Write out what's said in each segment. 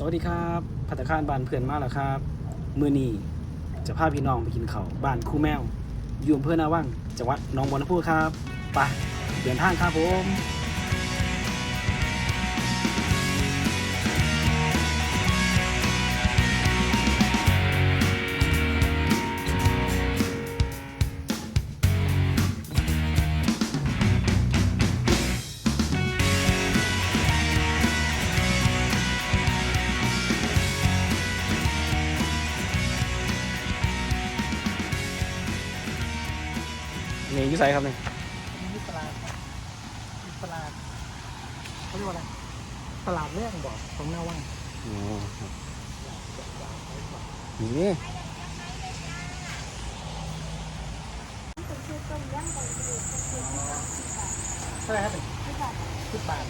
สวัสดีครับพัตคารบ้านเพื่อนมาแล้วครับมือนีจะพาพี่น้องไปกินเขาบ้านคู่แมว อยู่อำเภอนาว่างจังหวัดหนองบัวลำพูครับไปเดินทางครับผม ไสครับเนี่ยนี่ตลาดครับตลาดเขาเรียกว่าอะไรตลาดแรกบอกของหน้าว่างอ๋อครับนี่เท่าไหร่ครับสิบบาท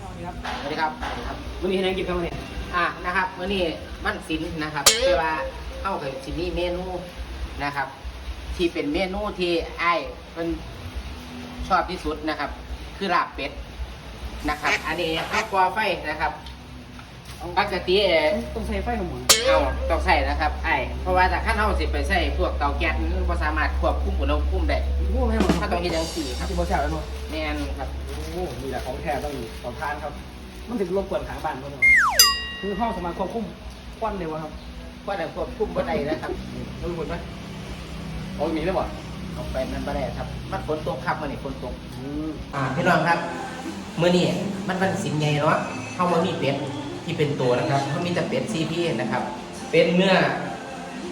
สวัสดีครับ สวัสดีครับ วันนี้ให้นังกินครับวันนี้อ่ะนะครับวันนี้มันสินนะครับคือว่าเข้ากับชิมีเมนูนะครับ ที่เป็นเมนูที่ไอ้ายเป็นชอบที่สุดนะครับ คือลาบเป็ดนะครับ อันนี้ข้าวกวาไฟนะครับปกติเอ่อต้องใส่ไฟของหมูเอาต้องใส่นะครับไอ้ายเพราะว่าถ้าขั้นเอาสิไปใส่พวกเตาแก๊สมันบ่สามารถควบคุมอุณหภูมิได้โอ้ให้หมดคถ้ารับต้องเฮ็ดจังซี่ครับที่บอแซ่บแล้วเนาะแม่นครับโอ้มีแหละของแท้ต้องมีต่อทานครับ มันถึงรบกวนขางบ้านเขาเนาะ คือห้องสามารถควบคุมควันเลยวะครับว่าแต่ควบคุมบ่ได้นะครับรู้ผลไหมเอามีได้บ่เอาไปมันบ่ได้ครับ มันฝนตกครับมื้อนี้ฝนตกอืมอ่าพี่น้องครับเมื่อนี้มันเป็นสินใหญ่เนาะเขามามีเป็ดที่เป็นตัวนะครับเขามีแต่เป็ดซีพีนะครับ เป็นเนื้อ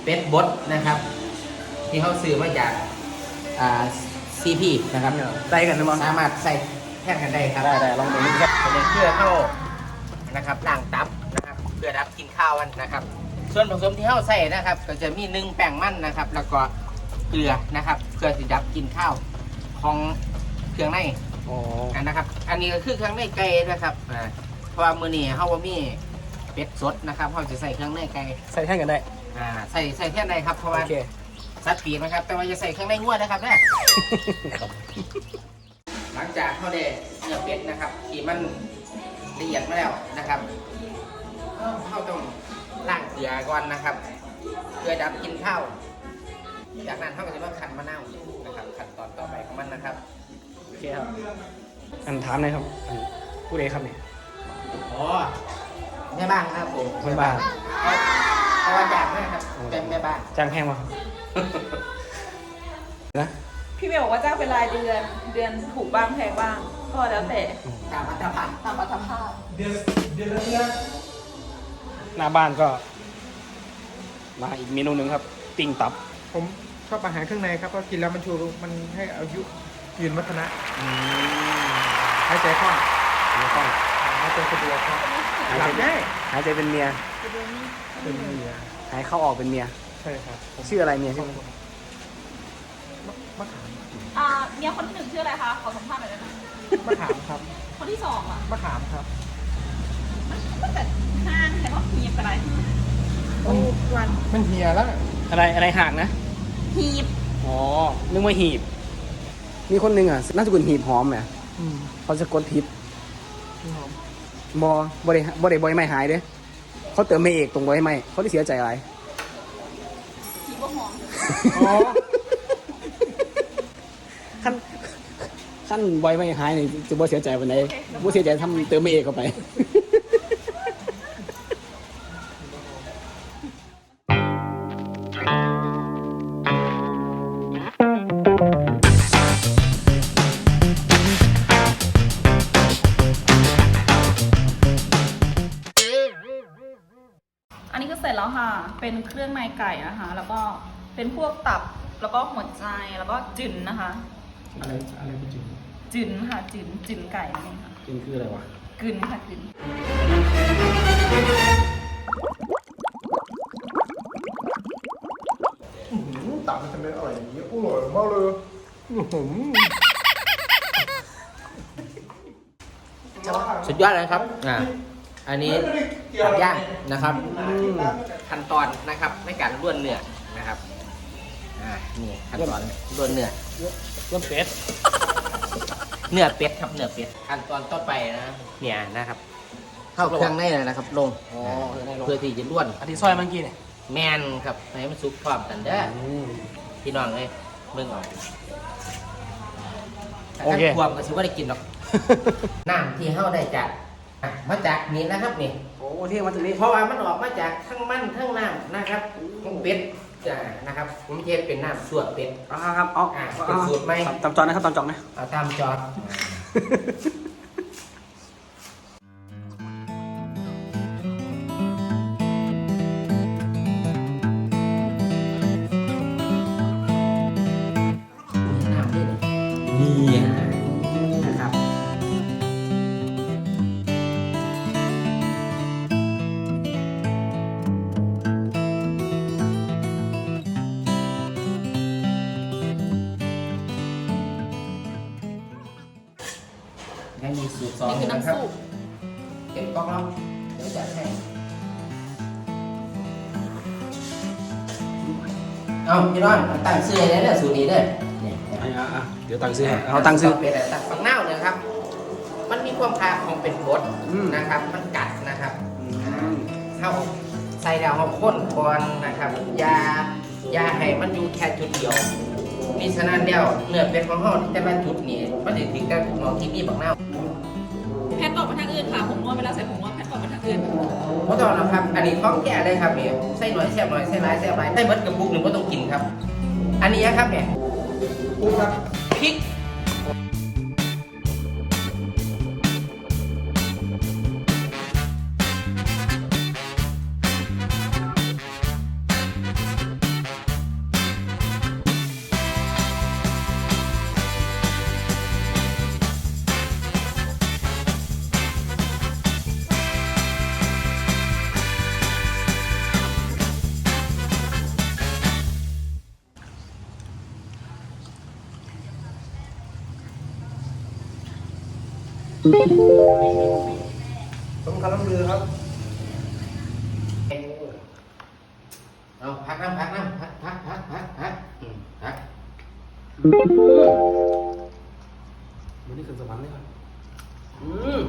เป็ดบดนะครับ ที่เขาซื้อมาจากอ่าซีพีนะครับใส่กันได้มั้งสามารถใส่แทนกันได้ครับได้ได้ลองดูนี่ครับเป็นเพื่อเข้านะครับล้างตับ ข้าวกันนะครับ ส่วนผสมที่เขาใส่นะครับ ก็จะมีหนึ่งแป้งมันนะครับ แล้วก็เกลือนะครับเพื่อที่จะรับกินข้าวของเครื่องในอ๋ออันนะครับ อันนี้ก็คือเครื่องในไก่นะครับอ่าเพราะว่ามือนี้เขาว่ามีเป็ดสดนะครับเขาจะใส่เครื่องในไก่ใส่แท่งกันได้อ่าใส่ใส่แค่ไหนครับเพราะโอว่า เค สัตว์ปีกนะครับ แต่ว่าจะใส่เครื่องในงัวนะครับเนี่ยหลังจากเขาได้เนื้อเป็ดนะครับที่มันละเอียดมาแล้วนะครับ เอ้าเขาต้องล้างเกลือก่อนนะครับเพื่อดับกลินข้าวจากนั้นเขาก็จะมาขันมะนาวนะครับขั้นตอนต่อไปของมันนะครับโอเคครับ อันถามหน่อยครับอันผู้ใดครับเนี่ยอ๋อแม่บ้านครับผมแม่บ้านเพราะว่าอยากมากครับเป็นแม่บ้านจ้างแพงมาครับนะพี่เบลบอกว่าจ้างเป็นรายเดือน เดือนถูกบ้างแพงบ้าง ก็แล้วแต่ตามมาตรฐานตามอัตภาพ หน้าบ้านก็ มาอีกเมนูหนึ่งครับ ติ่งตับ ผมชอบอาหารเครื่องในครับก็กินแล้วมันชูมันให้อายุยืนวัฒนะอืมหายใจคล่องไม่ต้องหายใจสะดวกครับหายหลัใจบได้หายใจเป็นเมีย เป็นเมียหายเข้าออกเป็นเมีย ใช่ครับผมชื่ออะไรเมียชื่อมะมะขามอ่าเมียคนที่หนึ่งชื่ออะไรคะ ขอสัมภาษณ์หน่อยได้ไหมมะขามครับ คนที่สองอะมะขามครับ มันแต่ ห้างแต่ว่าหีบอะไรโอ้วันมันเหี่ยแล้วอะไรอะไรห่างนะ หีบอ๋อ นึกว่าหีบ มีคนหนึ่งอะน่าจะกุลหีบหอมไหมอืมเขาจะกดผิดหอมบอบริบริบอยไม่หายเด้เขาเติมไม่เอกตรงบอยไม่เขาได้เสียใจอะไรหีบว่าหอมอ๋อขั้นขั้นบอยไม่หายนี่จะบ่เสียใจวันไหนบ่เสียใจทำเติมไม่เอกเข้าไป เป็นเครื่องในไก่นะคะ แล้วก็เป็นพวกตับแล้วก็หัวใจแล้วก็จึนนะคะ อะไรอะไรเป็นจุดจึนค่ะจึนจึนไก่นั่นเองค่ะกินคืออะไรวะกึนค่ะกึนตับมันทำไมอร่อยอย่างนี้อร่อยมากเลยอื้อหือสุดยอดเลยครับอ่าอันนี้ตับย่างนะครับ ขั้นตอนนะครับในการล้วนเนื้อนะครับอ่านี่ขั้นตอนล้วนเนื้อเริ่มเป็ดเนื้อเป็ดครับเนื้อเป็ดขั้นตอนต่อไปนะเนี่ยนะครับ เข้าเครื่องในเลยนะครับ ลงอ๋อเออได้ลงเพื่อที่จะล้วนอันที่ซอยเมื่อกี้เนี่ยแมนครับให้มันสุกพร้อมกันเด้ออืมพี่น้องเลยเบิ่งเออกโอเคความก็สิว่าได้กินหรอกน้ำที่เฮาได้จาก อะมาจากนี่นะครับนี่ โอ้ที่มาถึงนี้เพราะว่ามันออกมาจากทั้งมันทั้งน้ำนะครับของเป็ดจ้านะครับ ผมเทเป็นน้ำสวดเป็ด อ่าครับเอาอ่าเอาเป็นสูตรไหม ตามจอนะครับตามจอนะ เอาตามจอด ยังมีสูตรสองนี่คือนะน้ำครับซุปเก็บกล้องแล้วเดี๋ยวจัดให้เอาพี่น้องตั้งซื้อให้ได้เลยสูตรนี้เด้อเนี่ยอะอะอะเดี๋ยวตั้งซื้อให้เอาตั้งซื้อ เป็นอะไรตั้งฝังเน่าเลยครับ มันมีความคาของเป็นกรดอืม นะครับ มันกัดนะครับอืมเข้าใส่ดาวเขาข้นก่อนนะครับอยาอยาให้มันอยู่แค่จุดเดียวนี่ฉะนั้นแล้วเนื้อเป็ดของเขาแต่ละจุดนี่มันจะถึงกับมองที่นี่บักเน่า เพราะตอนนะครับ อันนี้ของแก่เลยครับเนี่ยใส่หน่อยแซ่บหน่อยใส่หลายแซ่บหลายได้เบิดกระปุกหนึ่งก็ต้องกินครับ อันนี้ครับเนี่ยปุ๊บครับพริก ผมกำลังเรือครับเอาพักน้ำพักน้ำพักพักพักพักพักอืมพักวันนี้คือสวรรค์เลยครับอืม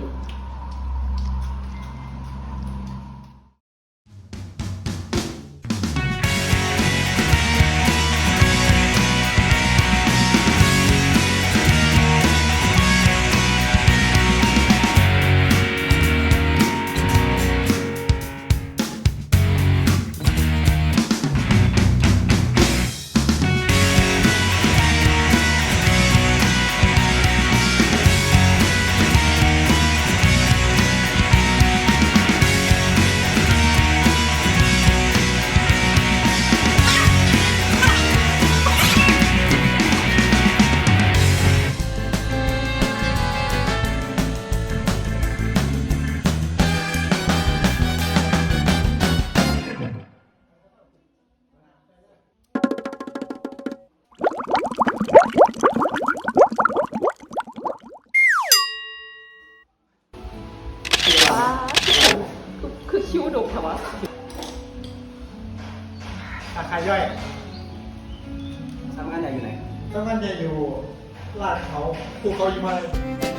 คือคิ้วดกค่ะวะอาคารย่อยทำงานใหญ่อยู่ไหนทำงานจะอยู่ลาดเขาภูเขายิมาเลย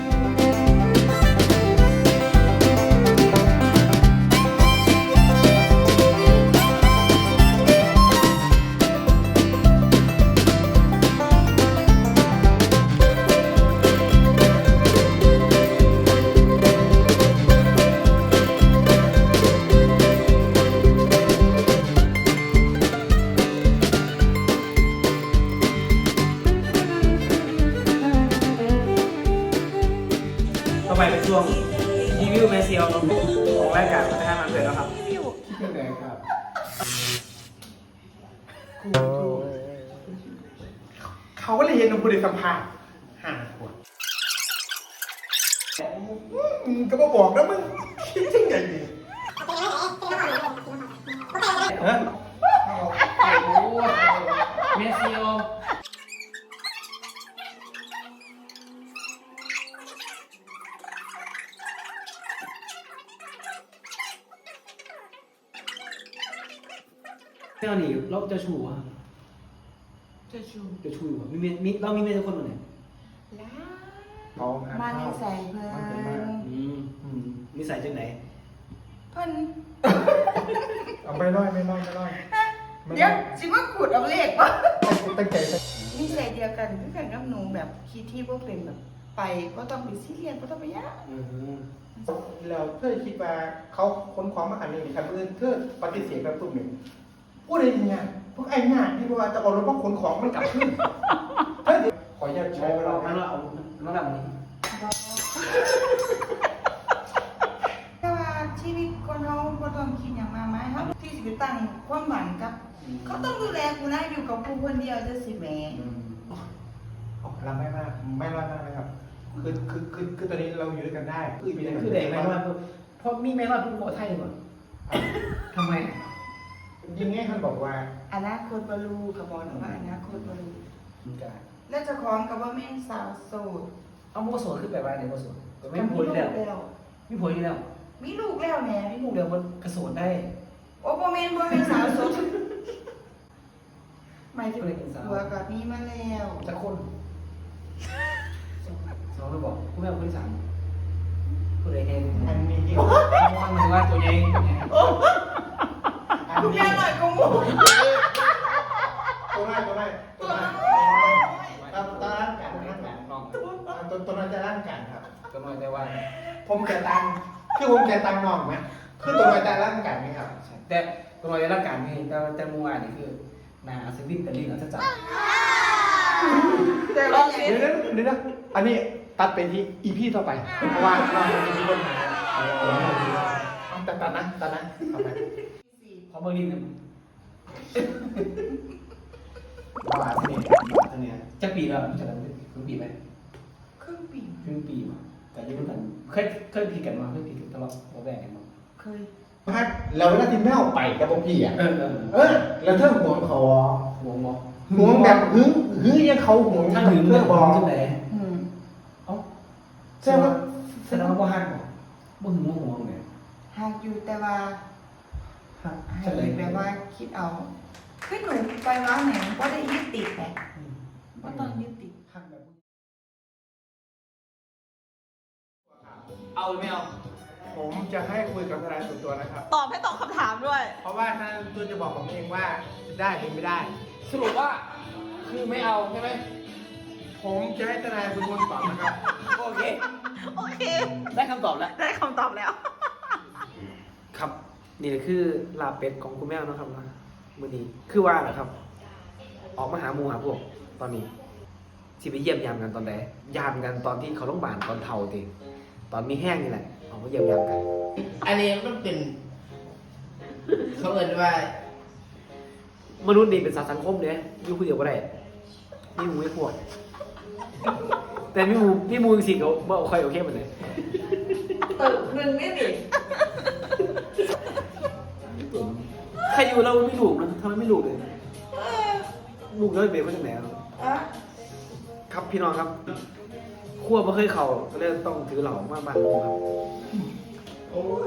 เขาก็เลยเห็นหนุ่มผู้เด็กสัมภาษณ์ห่างขวดมึงก็มาบอกนะมึงคิดยังไงดีฮะเมซิโอ ไม่เอาหนีเราจะชูอะจะชูจะชูอยู่อะมีเมียมีเรามีเมียทุกคนมาไหนแล้วเอาอาหารมาข้านิวสัยเพิ่มันเป็นมากนอืมอืมนิสัยจังไหนเพิ่นเอาไม่น้อยไม่น้อยไม่น้อยไม่เดี๋น้ยอวยสิมาขุดเอาเลขบ่ตั้งใจตั้งนิสัยเดียวกันคือกันกับหนูแบบคิดที่บ่เป็นแบบ ไปก็ต้องไปซีเรียสก็ต้องไปยากอืมแล้วเธอคิดว่าเขาค้นความมาอันนี้ครับเพื่อนเธอปฏิเสธแบบตุ้มหนึ่ง พูดอะไรอย่างเงี้ยพวกไอ้งานที่ว่าจะเอารถมาขนของมันกลับขึ้นเฮ้ยเดี๋ยวขออนุญาตใช้ใช้เวเวลาลาไม่ว่าเอาน้องดำนี้แต่ว่าชีวิตคนเฮาบ่ต้องคิดหยังมากมายเฮาที่สิไปตั้งความหวังกับเขาต้องดูแลกูนะอยู่กับกูคนเดียวจะสิแหม่ออกกำลังไม่มากไม่รอดมากนะครับคือคือคือคือตอนนี้เราอยู่ด้วยกันได้ คือเป็นคือเด็กไม่รอดเพราะมีไม่รอดเพิ่งโคไทยก่อนทำไม ยิงง่ายท่านบอกว่าอนาคตบ่รู้ก็บอกนะว่าอนาคตบ่รู้มันก็แล้วเจ้าของก็บ่แม่นสาวโสดเอาโมโสขึ้นแบบว่าในโมโสก็ไม่ก็พูดลูกแล้วแล้วไม่พูดแล้วมีลูกแล้วแหม่ไม่พูดแล้วมันกระโสนได้โอ้บ่แม่นบ่แม่นสาวโสดหมายถึงบ่ได้เป็นสาวผัวกับมีมาแล้วจะคนสองเราบอกคุณแม่คนที่สามผู้ใดเองอันนี้จริงมันว่าตัวเองตัวเอง อันคุณนี้แม่หน่อยก็หมูตัวแรกตัวแรกตัวแรกตัวตัวร่างกายร่างกายน้องตัวตัวนั้นจะร่างกายครับก็น้อยแต่ว่าผมจะตังคือผมจะตังน้องไหมคือตัวนั้นจะร่างกายไหมครับ แต่ตัวน้อยร่างกายนี่แต่แต่มัวนี่คือนาสวิตแต่ลิงอะจะจับแต่ว่าอย่างเดี๋ยวนะเดี๋ยวนะอันนี้ตัดไปที่อีพีต่อไปเพราะว่าเราจะมีปัญหาตัดตัดนะตัดนะเอาไป เพราะเบอร์ลิงเนี่ยบาทนี่บาทเนี่ยจะปีแล้วจะทำครึ่งปีไหมครึ่งปี ครึ่งปีมาแต่ยุ่งกันเคยเคยผิดกันมาเคยผิดกันตลอดเราแบ่งกันมาเคยพัดเราเวลาที่แม่เอาไปกับพวกพี่อะเออเออเออแล้วเธอห่วงเขาอะห่วงบอกห่วงแบบหึงหึงยังเขาห่วงถ้าถึงเพื่เรื่อองบบออกกจังไหนอืมเอ้าแสดงว่าแสดงว่าบ่ฮักบอกบ่หึงบ่ห่วงเนี่ยหากอยู่แต่ว่า ฮักให้จังไหนแบบว่าคิดเอาคือหนูไปว่าไหนก็ได้ยึดติดแหละว่าต้องยึดติดฮักแบบเอาหรือไม่เอา ผมจะให้คุยกับทนายส่วนตัวนะครับ ตอบให้ตอบคำถามด้วย เพราะว่าทนายส่วนตัวจะบอกผมเองว่าจะได้หรือไม่ได้ สรุปว่าคือไม่เอาใช่ไหมผมจะให้ทนายเป็นคนตอบนะครับ โอเค โอเค ได้คำตอบแล้ว ได้คำตอบแล้ว ครับ นี่คือลาเป็ดของคุณแม่นะครับนะมือนี้คือว่าแหละครับ ออกมาหาหมูหาพวกตอนนี้สิไปเยี่ยมยามกันตอนไหนยามกันตอนที่เขาโรงพยาบาลตอนเท่าเองตอนมีแห้งนี่แหละออกมาเยี่ยมยามกัน อันนี้มันเป็น เขาเอ่นว่า มนุษย์นี่เป็นสัตว์สังคมเนี่ยอยู่คนเดียวก็ได้มีหมูไม่พวก แต่มีหมูมีหมูสิเขาบ่ค่อยโอเคเหมือนเลยเปิดหนึ่งนี่ดิ ลูกเลยลูกเราเป็นมาจากไหนอะอะครับพี่น้องครับขั้วไม่เคยเข่าก็เลยต้องถือเหล่ามาบ้านลุงครับโอ้ย